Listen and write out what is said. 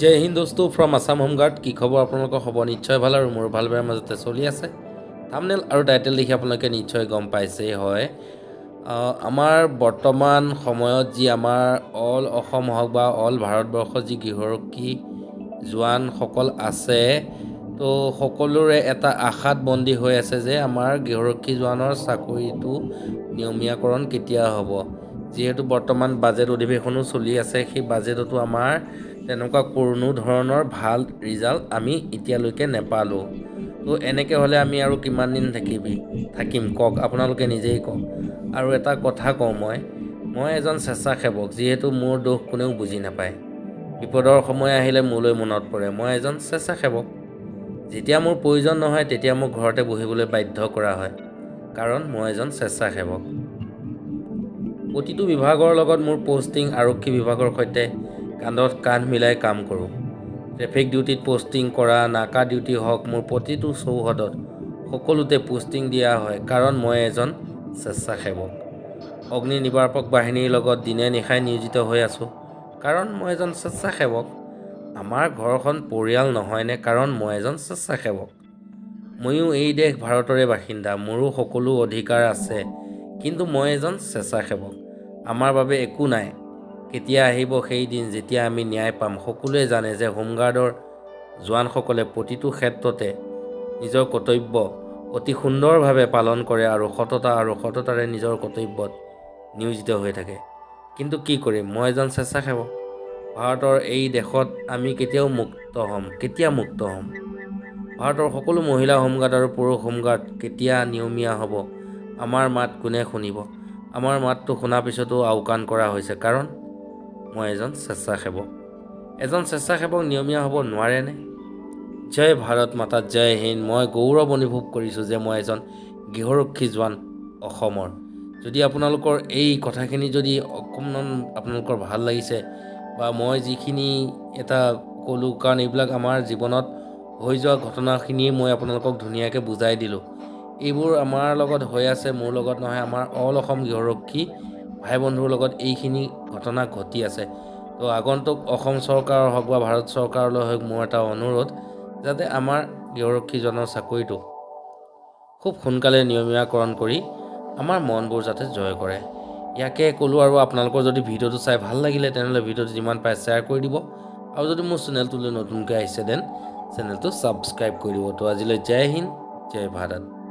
জয় হিন্দ দোস্তু from Assam home guard কি খবৰ আপোনালোকৰ? হ'ব নিশ্চয় ভাল আৰু মোৰ ভাল বেয়াৰ মাজতে চলি আছে। থামনেল আৰু টাইটেল দেখি আপোনালোকে নিশ্চয় গম পাইছেই হয়। আমাৰ বৰ্তমান সময়ত যি আমাৰ অল অসম হওক বা অল ভাৰতবৰ্ষত যি গৃহৰক্ষী জোৱানসকল আছে তো সকলোৰে এটা আশাত বন্দী হৈ আছে যে আমাৰ গৃহৰক্ষী জোৱানৰ চাকৰিটো নিয়মীয়াকৰণ কেতিয়া হ'ব। যিহেতু বৰ্তমান বাজেট অধিৱেশনো চলি আছে সেই বাজেটতো আমাৰ তেনেকুৱা কোনো ধৰণৰ ভাল ৰিজাল্ট আমি এতিয়ালৈকে নেপালোঁ। তো এনেকৈ হ'লে আমি আৰু কিমান দিন থাকিবি? থাকিম কওক আপোনালোকে নিজেই কওক। আৰু এটা কথা কওঁ মই মই এজন স্বেচ্ছাসেৱক যিহেতু মোৰ দোষ কোনেও বুজি নাপায়। বিপদৰ সময় আহিলে মোলৈ মনত পৰে মই এজন স্বেচ্ছাসেৱক। যেতিয়া মোৰ প্ৰয়োজন নহয় তেতিয়া মোক ঘৰতে বহিবলৈ বাধ্য কৰা হয় কাৰণ মই এজন স্বেচ্ছাসেৱক। প্ৰতিটো বিভাগৰ লগত মোৰ পষ্টিং আৰক্ষী বিভাগৰ সৈতে কান্ধত কান্ধ মিলাই কাম কৰোঁ। ট্ৰেফিক ডিউটিত পষ্টিং কৰা নাকা ডিউটি হওক মোৰ প্ৰতিটো চৌহদত সকলোতে পষ্টিং দিয়া হয় কাৰণ মই এজন স্বেচ্ছাসেৱক। অগ্নি নিৰ্বাপক বাহিনীৰ লগত দিনে নিশাই নিয়োজিত হৈ আছোঁ কাৰণ মই এজন স্বেচ্ছাসেৱক। আমাৰ ঘৰখন পৰিয়াল নহয়নে কাৰণ মই এজন স্বেচ্ছাসেৱক। ময়ো এই দেশ ভাৰতৰে বাসিন্দা মোৰো সকলো অধিকাৰ আছে কিন্তু মই এজন স্বেচ্ছাসেৱক। আমাৰ বাবে একো নাই। কেতিয়া আহিব সেই দিন যেতিয়া আমি ন্যায় পাম। সকলোৱে জানে যে হোমগাৰ্ডৰ জোৱানসকলে প্ৰতিটো ক্ষেত্ৰতে নিজৰ কৰ্তব্য অতি সুন্দৰভাৱে পালন কৰে আৰু সততা আৰু সততাৰে নিজৰ কৰ্তব্যত নিয়োজিত হৈ থাকে। কিন্তু কি কৰিম? মই এজন স্বেচ্ছাসেৱক। ভাৰতৰ এই দেশত আমি কেতিয়াও মুক্ত হ'ম। কেতিয়া মুক্ত হ'ম? ভাৰতৰ সকলো মহিলা হোমগাৰ্ড আৰু পুৰুষ হোমগাৰ্ড কেতিয়া নিয়মীয়া হ'ব? আমাৰ মাত কোনে শুনিব? আমাৰ মাতটো শুনাৰ পিছতো আওকাণ কৰা হৈছে কাৰণ মই এজন স্বেচ্ছাসেৱক। এজন স্বেচ্ছাসেৱক নিয়মীয়া হ'ব নোৱাৰেনে জয় ভাৰত মাতা জয় হিন্দ। মই গৌৰৱ অনুভৱ কৰিছোঁ যে মই এজন গৃহৰক্ষী জোৱান অসমৰ। যদি আপোনালোকৰ এই কথাখিনি যদি অকণমান আপোনালোকৰ ভাল লাগিছে বা মই যিখিনি এটা ক'লোঁ কাৰণ এইবিলাক আমাৰ জীৱনত হৈ যোৱা ঘটনাখিনিয়ে মই আপোনালোকক ধুনীয়াকৈ বুজাই দিলোঁ। এইবোৰ আমাৰ লগত হৈ আছে মোৰ লগত নহয় আমাৰ অল অসম গৃহৰক্ষী ভাই বন্ধুৰ লগত এইখিনি ঘটনা ঘটি আছে। তো আগন্তুক অসম চৰকাৰৰ হওক বা ভাৰত চৰকাৰলৈ হওক মোৰ এটা অনুৰোধ যাতে আমাৰ গৃহৰক্ষীজনৰ চাকৰিটো খুব সোনকালে নিয়মীয়াকৰণ কৰি আমাৰ মনবোৰ যাতে জয় কৰে। ইয়াকে ক'লোঁ আৰু আপোনালোকৰ যদি ভিডিঅ'টো চাই ভাল লাগিলে তেনেহ'লে ভিডিঅ'টো যিমান পাৰে শ্বেয়াৰ কৰি দিব আৰু যদি মোৰ চেনেলটোলৈ নতুনকৈ আহিছে দেন চেনেলটো ছাবস্ক্ৰাইব কৰি দিব। তো আজিলৈ জয় হিন্দ জয় ভাৰত।